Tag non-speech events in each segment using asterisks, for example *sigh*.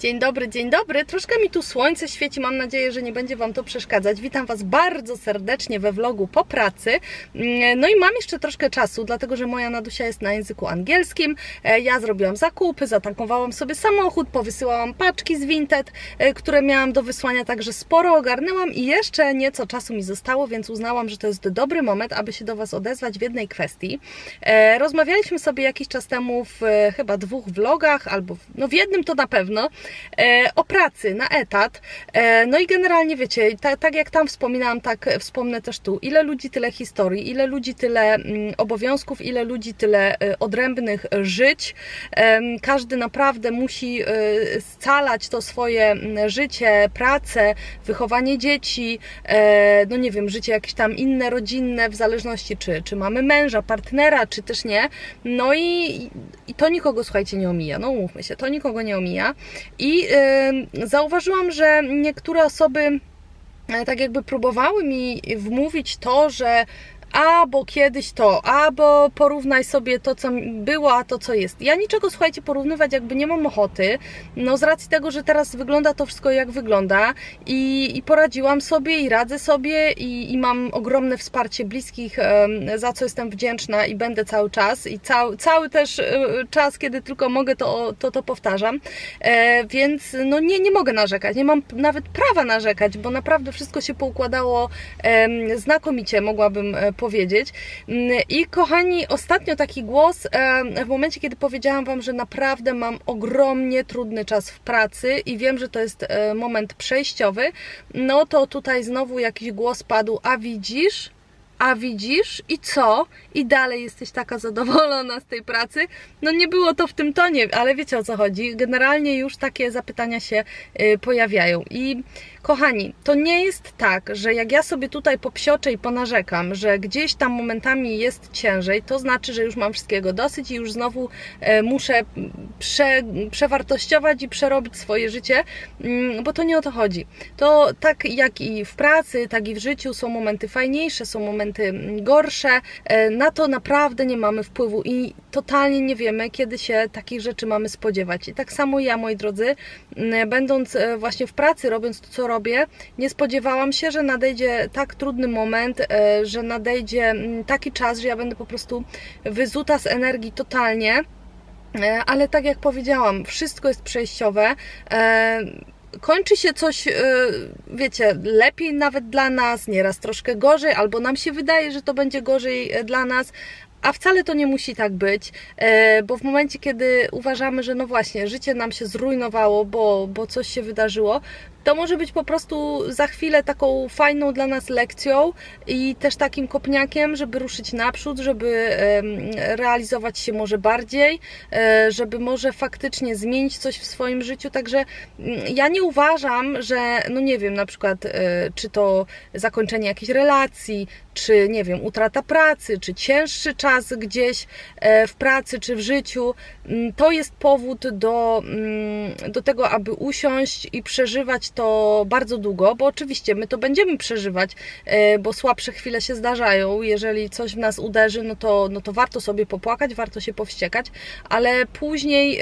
Dzień dobry, dzień dobry. Troszkę mi tu słońce świeci, mam nadzieję, że nie będzie Wam to przeszkadzać. Witam Was bardzo serdecznie we vlogu po pracy. Mm, No i mam jeszcze troszkę czasu, dlatego że moja Nadusia jest na języku angielskim. E, Ja zrobiłam zakupy, zatankowałam sobie samochód, powysyłałam paczki z Vinted, e, które miałam do wysłania, także sporo ogarnęłam i jeszcze nieco czasu mi zostało, więc uznałam, że to jest dobry moment, aby się do Was odezwać w jednej kwestii. E, Rozmawialiśmy sobie jakiś czas temu w chyba dwóch vlogach, albo no w jednym to na pewno, o pracy na etat. E, no i generalnie wiecie, ta, tak jak tam wspominałam, tak e, wspomnę też tu. Ile ludzi, tyle historii, ile ludzi, tyle mm, obowiązków, ile ludzi, tyle e, odrębnych żyć. Każdy naprawdę musi e, scalać to swoje mm, życie, pracę, wychowanie dzieci, e, no nie wiem, życie jakieś tam inne, rodzinne, w zależności czy, czy mamy męża, partnera, czy też nie. No i, i to nikogo, słuchajcie, nie omija. No umówmy się, to nikogo nie omija. I zauważyłam, że niektóre osoby e, tak jakby próbowały mi wmówić to, że a bo kiedyś to, a bo porównaj sobie to, co było, a to, co jest. Ja niczego, słuchajcie, porównywać jakby nie mam ochoty, no z racji tego, że teraz wygląda to wszystko jak wygląda i, i poradziłam sobie i radzę sobie i, i mam ogromne wsparcie bliskich, za co jestem wdzięczna i będę cały czas i cały, cały też e, czas, kiedy tylko mogę, to to, to powtarzam, e, więc no nie, nie mogę narzekać, nie mam nawet prawa narzekać, bo naprawdę wszystko się poukładało znakomicie, mogłabym e, powiedzieć. Mm, I kochani, ostatnio taki głos w momencie, kiedy powiedziałam Wam, że naprawdę mam ogromnie trudny czas w pracy i wiem, że to jest e, moment przejściowy, no to tutaj znowu jakiś głos padł, a widzisz? A widzisz i co? I dalej jesteś taka zadowolona z tej pracy? No nie było to w tym tonie, ale wiecie o co chodzi. Generalnie już takie zapytania się y, pojawiają. I kochani, to nie jest tak, że jak ja sobie tutaj popsioczę i ponarzekam, że gdzieś tam momentami jest ciężej, to znaczy, że już mam wszystkiego dosyć i już znowu e, muszę prze, przewartościować i przerobić swoje życie, mm, bo to nie o to chodzi. To tak jak i w pracy, tak i w życiu są momenty fajniejsze, są momenty mm, gorsze. E, Na to naprawdę nie mamy wpływu i totalnie nie wiemy, kiedy się takich rzeczy mamy spodziewać. I tak samo ja, moi drodzy, będąc e, właśnie w pracy, robiąc to, co robię, nie spodziewałam się, że nadejdzie tak trudny moment, e, że nadejdzie taki czas, że ja będę po prostu wyzuta z energii totalnie. Ale tak jak powiedziałam, wszystko jest przejściowe. Kończy się coś, e, wiecie, lepiej nawet dla nas, nieraz troszkę gorzej, albo nam się wydaje, że to będzie gorzej e, dla nas, a wcale to nie musi tak być, e, bo w momencie, kiedy uważamy, że no właśnie, życie nam się zrujnowało, bo, bo coś się wydarzyło, to może być po prostu za chwilę taką fajną dla nas lekcją i też takim kopniakiem, żeby ruszyć naprzód, żeby realizować się może bardziej, e, żeby może faktycznie zmienić coś w swoim życiu. Także mm, ja nie uważam, że no nie wiem, na przykład e, czy to zakończenie jakiejś relacji, czy nie wiem, utrata pracy, czy cięższy czas gdzieś e, w pracy, czy w życiu, mm, to jest powód do, mm, do tego, aby usiąść i przeżywać to bardzo długo, bo oczywiście my to będziemy przeżywać, e, bo słabsze chwile się zdarzają. Jeżeli coś w nas uderzy, no to, no to warto sobie popłakać, warto się powściekać, ale później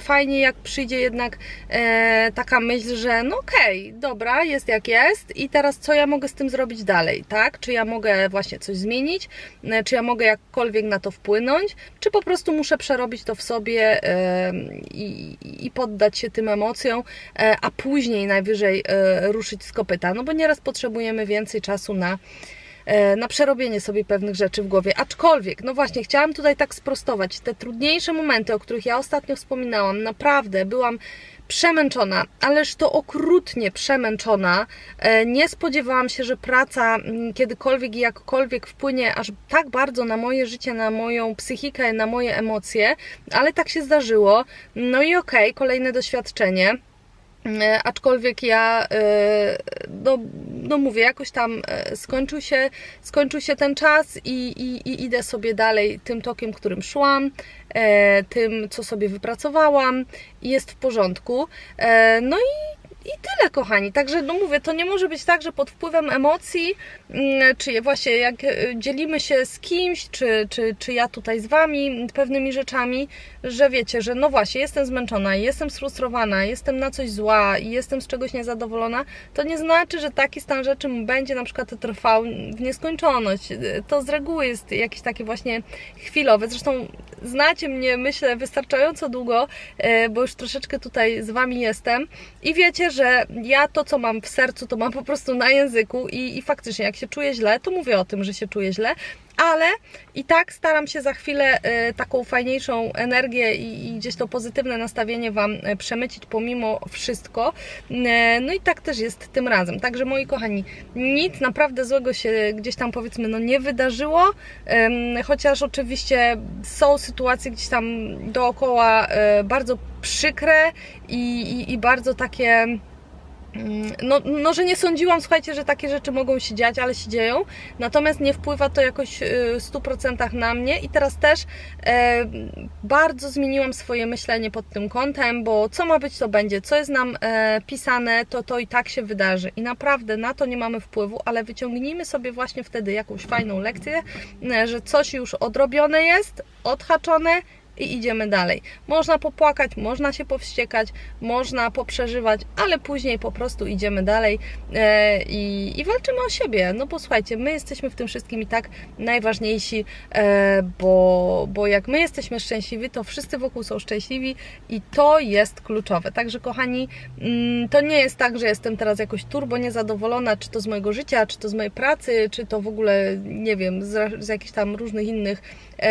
fajnie, jak przyjdzie jednak e, taka myśl, że no okej, dobra, jest jak jest i teraz co ja mogę z tym zrobić dalej, tak? Czy ja mogę właśnie coś zmienić, e, czy ja mogę jakkolwiek na to wpłynąć, czy po prostu muszę przerobić to w sobie i, i poddać się tym emocjom, a później najwyżej e, ruszyć z kopyta, no bo nieraz potrzebujemy więcej czasu na e, na przerobienie sobie pewnych rzeczy w głowie. Aczkolwiek, no właśnie, chciałam tutaj tak sprostować. Te trudniejsze momenty, o których ja ostatnio wspominałam, naprawdę byłam przemęczona, ależ to okrutnie przemęczona. E, Nie spodziewałam się, że praca mm, kiedykolwiek i jakkolwiek wpłynie aż tak bardzo na moje życie, na moją psychikę, na moje emocje, ale tak się zdarzyło. No i okej, kolejne doświadczenie. E, Aczkolwiek ja, e, no, no mówię, jakoś tam e, skończył się, skończył się ten czas i, i, i idę sobie dalej tym tokiem, którym szłam, tym, co sobie wypracowałam i jest w porządku. No i i tyle, kochani. Także, no mówię, to nie może być tak, że pod wpływem emocji, mm, czy właśnie jak e, dzielimy się z kimś, czy, czy, czy ja tutaj z Wami pewnymi rzeczami, że wiecie, że no właśnie, jestem zmęczona, jestem sfrustrowana, jestem na coś zła i jestem z czegoś niezadowolona, to nie znaczy, że taki stan rzeczy będzie na przykład trwał w nieskończoność. To z reguły jest jakieś takie właśnie chwilowe. Zresztą znacie mnie, myślę, wystarczająco długo, e, bo już troszeczkę tutaj z Wami jestem i wiecie, że ja to, co mam w sercu, to mam po prostu na języku i, i faktycznie, jak się czuję źle, to mówię o tym, że się czuję źle, ale i tak staram się za chwilę e, taką fajniejszą energię i, gdzieś to pozytywne nastawienie Wam e, przemycić pomimo wszystko. E, No i tak też jest tym razem. Także moi kochani, nic naprawdę złego się gdzieś tam powiedzmy no nie wydarzyło, chociaż oczywiście są sytuacje gdzieś tam dookoła bardzo przykre i, i, i bardzo takie no, no, że nie sądziłam, słuchajcie, że takie rzeczy mogą się dziać, ale się dzieją. Natomiast nie wpływa to jakoś y, w 100% na mnie i teraz też e, bardzo zmieniłam swoje myślenie pod tym kątem, bo co ma być, to będzie. Co jest nam e, pisane, to to i tak się wydarzy. I naprawdę na to nie mamy wpływu, ale wyciągnijmy sobie właśnie wtedy jakąś fajną lekcję, e, że coś już odrobione jest, odhaczone i idziemy dalej. Można popłakać, można się powściekać, można poprzeżywać, ale później po prostu idziemy dalej e, i, i walczymy o siebie. No bo słuchajcie, my jesteśmy w tym wszystkim i tak najważniejsi, e, bo, bo jak my jesteśmy szczęśliwi, to wszyscy wokół są szczęśliwi i to jest kluczowe. Także kochani, mm, to nie jest tak, że jestem teraz jakoś turbo niezadowolona, czy to z mojego życia, czy to z mojej pracy, czy to w ogóle, nie wiem, z, z jakichś tam różnych innych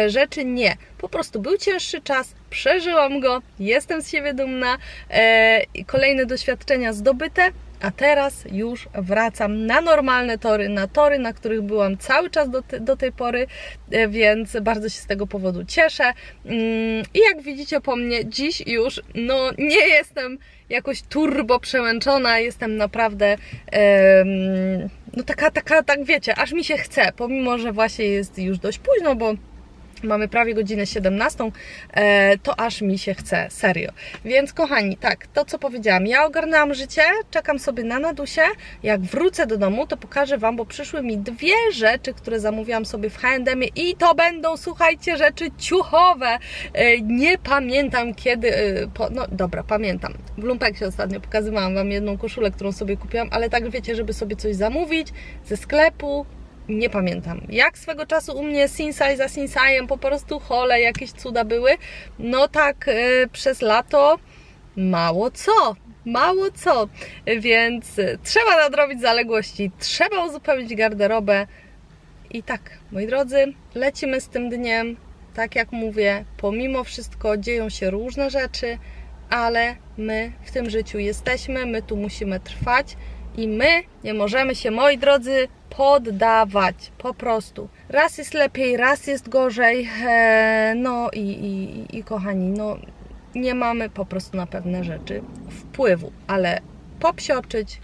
rzeczy. Nie. Po prostu był cięższy czas, przeżyłam go, jestem z siebie dumna, e, kolejne doświadczenia zdobyte, a teraz już wracam na normalne tory, na tory, na których byłam cały czas do, te, do tej pory, e, więc bardzo się z tego powodu cieszę. Mm, I jak widzicie po mnie, dziś już no, nie jestem jakoś turbo przemęczona, jestem naprawdę no taka, taka, tak wiecie, aż mi się chce, pomimo, że właśnie jest już dość późno, bo Mamy prawie godzinę 17, e, to aż mi się chce, serio. Więc kochani, tak, to co powiedziałam, ja ogarnęłam życie, czekam sobie na Nadusie. Jak wrócę do domu, to pokażę Wam, bo przyszły mi dwie rzeczy, które zamówiłam sobie w H&M i to będą, słuchajcie, rzeczy ciuchowe. E, Nie pamiętam kiedy, e, po, no dobra, pamiętam. W Lumpeksie ostatnio pokazywałam Wam jedną koszulę, którą sobie kupiłam, ale tak wiecie, żeby sobie coś zamówić ze sklepu, nie pamiętam. Jak swego czasu u mnie Sinsai za Sinsajem po prostu hole, jakieś cuda były. No tak y, przez lato mało co. Mało co, więc trzeba nadrobić zaległości, trzeba uzupełnić garderobę. I tak, moi drodzy, lecimy z tym dniem. Tak jak mówię, pomimo wszystko dzieją się różne rzeczy, ale my w tym życiu jesteśmy, my tu musimy trwać i my nie możemy się, moi drodzy, poddawać. Po prostu. Raz jest lepiej, raz jest gorzej. E, no i, i, i kochani, no nie mamy po prostu na pewne rzeczy wpływu, ale popsioczyć,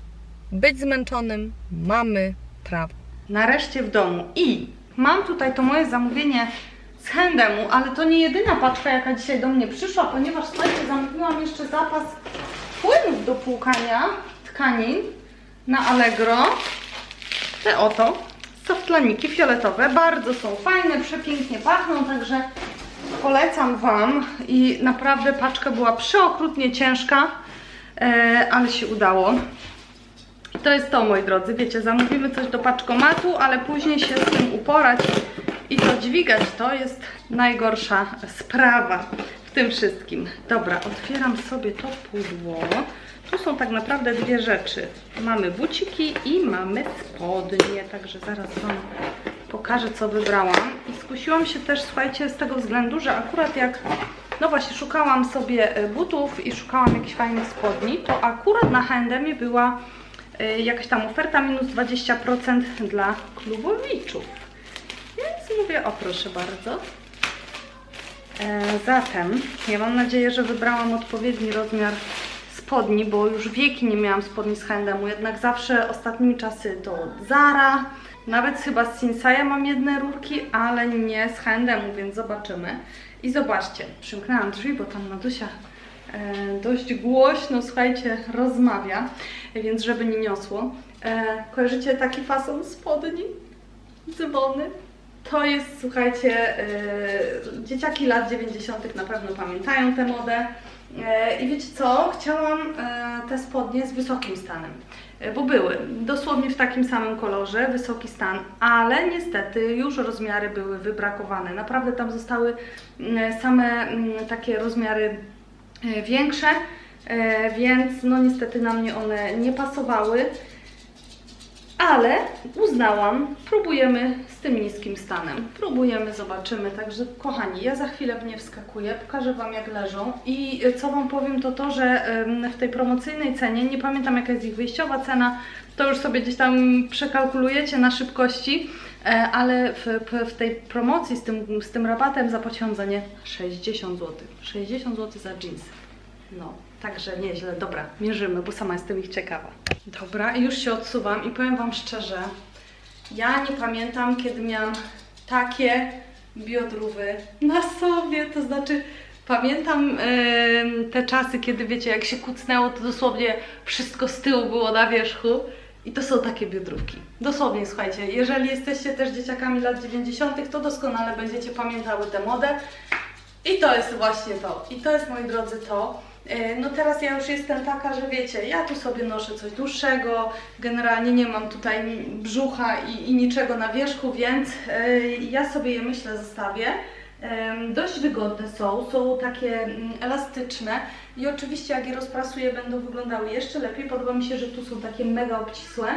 być zmęczonym mamy prawo. Nareszcie w domu i mam tutaj to moje zamówienie z Handemu, ale to nie jedyna paczka, jaka dzisiaj do mnie przyszła, ponieważ słuchajcie, zamówiłam jeszcze zapas płynów do płukania tkanin na Allegro. Te oto softlaniki fioletowe, bardzo są fajne, przepięknie pachną, także polecam Wam i naprawdę paczka była przeokrutnie ciężka, e, ale się udało. To jest to, moi drodzy, wiecie, zamówimy coś do paczkomatu, ale później się z tym uporać i to dźwigać, to jest najgorsza sprawa w tym wszystkim. Dobra, otwieram sobie to pudło. Tu są tak naprawdę dwie rzeczy. Mamy buciki i mamy spodnie, także zaraz Wam pokażę, co wybrałam. I skusiłam się też, słuchajcie, z tego względu, że akurat jak, no właśnie, szukałam sobie e, butów i szukałam jakichś fajnych spodni, to akurat na H&M była y, jakaś tam oferta minus 20% dla klubowiczów. Więc mówię, o proszę bardzo. E, zatem, ja mam nadzieję, że wybrałam odpowiedni rozmiar spodni, bo już wieki nie miałam spodni z H&M, jednak zawsze ostatnimi czasy to Zara, nawet chyba z Sinsaja mam jedne rurki, ale nie z H&M, więc zobaczymy. I zobaczcie, przymknęłam drzwi, bo tam Nadusia e, dość głośno, słuchajcie, rozmawia, więc żeby nie niosło. E, kojarzycie taki fason spodni? Dzwony? To jest, słuchajcie, e, dzieciaki lat 90. na pewno pamiętają tę modę. E, I wiecie co? Chciałam e, te spodnie z wysokim stanem, e, bo były dosłownie w takim samym kolorze, wysoki stan, ale niestety już rozmiary były wybrakowane. Naprawdę tam zostały mm, same mm, takie rozmiary większe, więc no niestety na mnie one nie pasowały. Ale uznałam, próbujemy z tym niskim stanem. Próbujemy, zobaczymy. Także kochani, ja za chwilę w nie wskakuję, pokażę Wam jak leżą i co Wam powiem to to, że w tej promocyjnej cenie, nie pamiętam jaka jest ich wyjściowa cena, to już sobie gdzieś tam przekalkulujecie na szybkości, e, ale w, w tej promocji z tym, z tym rabatem zapłaciłam za nie 60 zł. 60 zł za jeansy. No, także nieźle. Dobra, mierzymy, bo sama jestem ich ciekawa. Dobra, już się odsuwam i powiem Wam szczerze, ja nie pamiętam, kiedy miałam takie biodrówy na sobie, to znaczy pamiętam em, te czasy, kiedy wiecie, jak się kucnęło, to dosłownie wszystko z tyłu było na wierzchu. I to są takie biodrówki. Dosłownie, słuchajcie, jeżeli jesteście też dzieciakami lat 90., to doskonale będziecie pamiętały tę modę. I to jest właśnie to. I to jest, moi drodzy, to. E, No teraz ja już jestem taka, że wiecie, ja tu sobie noszę coś dłuższego, generalnie nie mam tutaj brzucha i, i niczego na wierzchu, więc e, ja sobie je myślę zostawię. Dość wygodne są, są takie mm, elastyczne i oczywiście jak je rozprasuję będą wyglądały jeszcze lepiej. Podoba mi się, że tu są takie mega obcisłe.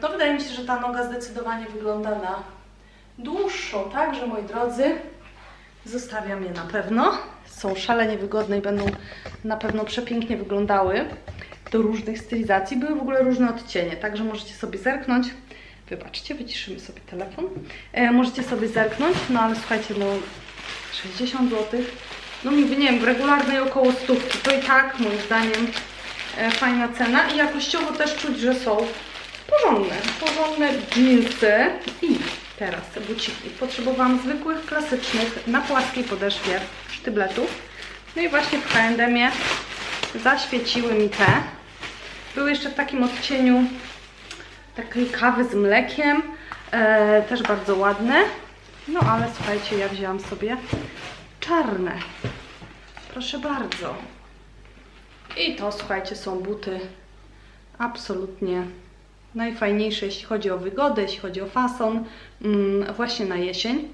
To wydaje mi się, że ta noga zdecydowanie wygląda na dłuższą, także moi drodzy, Zostawiam je na pewno. Są szalenie wygodne i będą na pewno przepięknie wyglądały do różnych stylizacji. Były w ogóle różne odcienie, także możecie sobie zerknąć. Wybaczcie, wyciszymy sobie telefon. E, możecie sobie zerknąć, no ale słuchajcie, no 60 zł. No mówię, nie wiem, w regularnej około stówki. To i tak moim zdaniem e, fajna cena i jakościowo też czuć, że są porządne, porządne jeansy i teraz buciki. Potrzebowałam zwykłych, klasycznych, na płaskiej podeszwie sztybletów. No i właśnie w H&M-ie zaświeciły mi te. Były jeszcze w takim odcieniu takiej kawy z mlekiem, e, też bardzo ładne. No ale słuchajcie, ja wzięłam sobie czarne. Proszę bardzo. I to, słuchajcie, są buty absolutnie najfajniejsze, jeśli chodzi o wygodę, jeśli chodzi o fason, mm, właśnie na jesień.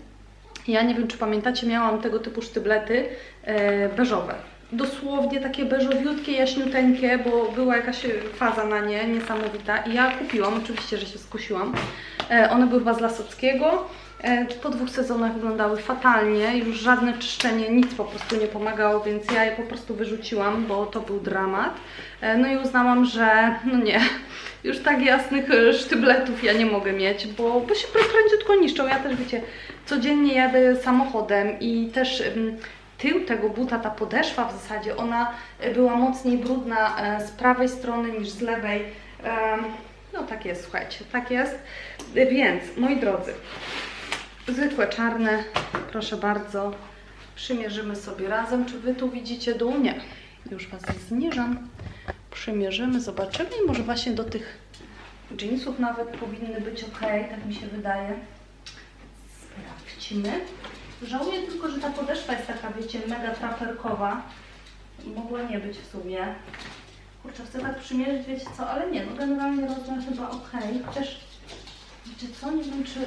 Ja nie wiem, czy pamiętacie, miałam tego typu sztyblety e, beżowe. Dosłownie takie beżowiutkie, jaśniuteńkie, bo była jakaś faza na nie niesamowita i ja kupiłam, oczywiście, że się skusiłam. E, one były chyba z Lasockiego. E, po dwóch sezonach wyglądały fatalnie, już żadne czyszczenie, nic po prostu nie pomagało, więc ja je po prostu wyrzuciłam, bo to był dramat. E, no i uznałam, że no nie, już tak jasnych e, sztybletów ja nie mogę mieć, bo, bo się prędziutko niszczą. Ja też wiecie, codziennie jadę samochodem i też tył tego buta, ta podeszwa w zasadzie, ona była mocniej brudna z prawej strony niż z lewej. No tak jest, słuchajcie, tak jest. Więc, moi drodzy, zwykłe czarne, proszę bardzo, przymierzymy sobie razem. Czy Wy tu widzicie dół? Nie. Już Was zniżam. Przymierzymy, zobaczymy i może właśnie do tych jeansów nawet powinny być ok, tak mi się wydaje. Sprawdźmy. Żałuję tylko, że ta podeszwa jest taka, wiecie, mega traperkowa. Mogła nie być w sumie. Kurczę, chcę tak przymierzyć, wiecie co, ale nie, no generalnie rozmiar chyba ok. Chociaż, wiecie co, nie wiem czy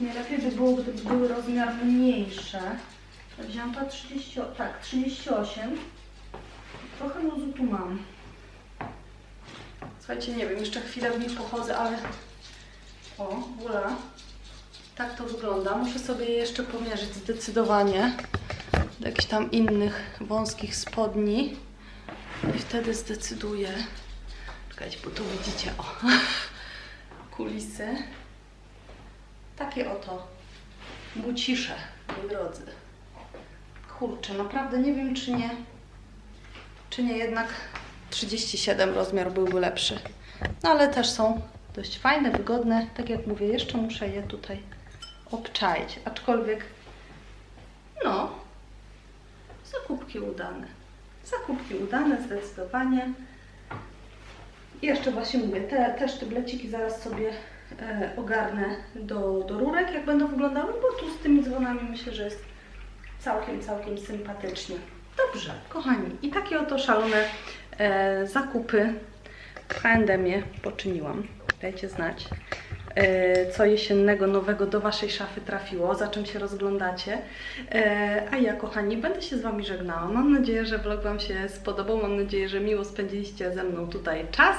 nie lepiej by było, gdyby były rozmiar mniejsze. Ja Wziąłam to 30, tak, 38. Trochę luzu tu mam. Słuchajcie, nie wiem, jeszcze chwilę w nich pochodzę, ale... O, wola. Tak to wygląda. Muszę sobie je jeszcze pomierzyć zdecydowanie do jakichś tam innych wąskich spodni. I wtedy zdecyduję. Czekajcie, bo tu widzicie, o, *laughs* kulisy. Takie oto bucisze, moi drodzy. Kurczę, naprawdę nie wiem, czy nie, czy nie jednak 37 rozmiar byłby lepszy. No ale też są dość fajne, wygodne. Tak jak mówię, jeszcze muszę je tutaj obczaić. Aczkolwiek, no, zakupki udane. Zakupki udane zdecydowanie. I jeszcze właśnie mówię, te, te sztybleciki zaraz sobie ogarnę do, do rurek, jak będą wyglądały, bo tu z tymi dzwonami myślę, że jest całkiem, całkiem sympatycznie. Dobrze, kochani, i takie oto szalone e, zakupy w H&M-ie poczyniłam. Dajcie znać, e, co jesiennego, nowego do Waszej szafy trafiło, za czym się rozglądacie. E, a ja, kochani, będę się z Wami żegnała. Mam nadzieję, że vlog Wam się spodobał. Mam nadzieję, że miło spędziliście ze mną tutaj czas.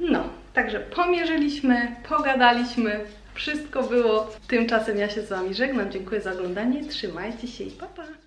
No, także pomierzyliśmy, pogadaliśmy, wszystko było. Tymczasem ja się z Wami żegnam. Dziękuję za oglądanie. Trzymajcie się i pa pa!